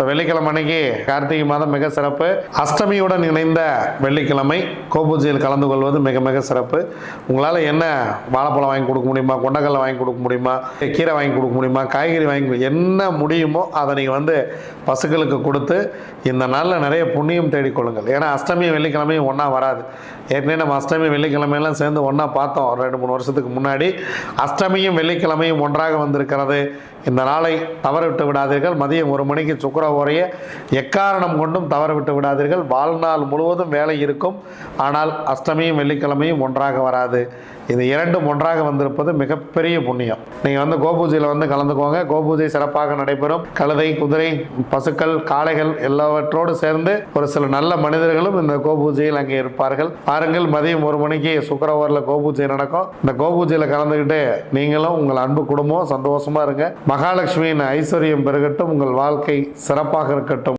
So வெள்ளிக்கிழமை அன்னைக்கு கார்த்திகை மாதம் மிக சிறப்பு. அஷ்டமியுடன் இணைந்த வெள்ளிக்கிழமை கோபூஜையில் கலந்து கொள்வது மிக மிக சிறப்பு. உங்களால் என்ன வாழைப்பழம் வாங்கி கொடுக்க முடியுமா? கொண்டக்கடலை வாங்கி கொடுக்க முடியுமா? கீரை வாங்கி கொடுக்க முடியுமா? காய்கறி வாங்கி என்ன முடியுமோ அதை நீங்கள் வந்து பசுக்களுக்கு கொடுத்து இந்த நாளில் நிறைய புண்ணியம் தேடிக்கொள்ளுங்கள் ஏன்னா அஷ்டமியும் வெள்ளிக்கிழமையும் ஒன்றா வராது. ஏற்கனவே நம்ம அஷ்டமி வெள்ளிக்கிழமையெல்லாம் சேர்ந்து ஒன்றா பார்த்தோம். ஒரு ரெண்டு மூணு வருஷத்துக்கு முன்னாடி. அஷ்டமியும் வெள்ளிக்கிழமையும் ஒன்றாக வந்திருக்கிறது. இந்த நாளை தவற விட்டு விடாதீர்கள். மதியம் ஒரு மணிக்கு சுக்கர உரைய எக்காரணம் கொண்டும் தவறவிட்டு விடாதீர்கள். வாழ்நாள் முழுவதும் வேலை இருக்கும். ஆனால் அஷ்டமியும் வெள்ளிக்கிழமையும் ஒன்றாக வராது. இது இரண்டும் ஒன்றாக வந்திருப்பது மிகப்பெரிய புண்ணியம். நீங்கள் வந்து கோபூஜையில் வந்து கலந்துக்கோங்க. கோபூஜை சிறப்பாக நடைபெறும். கழுதை குதிரை பசுக்கள் காளைகள் எல்லாவற்றோடு சேர்ந்து ஒரு சில நல்ல மனிதர்களும் இந்த கோபூஜையில் அங்கே இருப்பார்கள். பாருங்கள் மதியம் ஒரு மணிக்கு சுக்கரவாரில் கோபூஜை நடக்கும். இந்த கோபூஜையில் கலந்துக்கிட்டு நீங்களும் உங்கள் அன்பு குடும்பம் சந்தோஷமாக இருங்க. மகாலட்சுமியின் ஐஸ்வர்யம் பெருகட்டும். உங்கள் வாழ்க்கை சிறப்பு சிறப்பாக இருக்கட்டும்.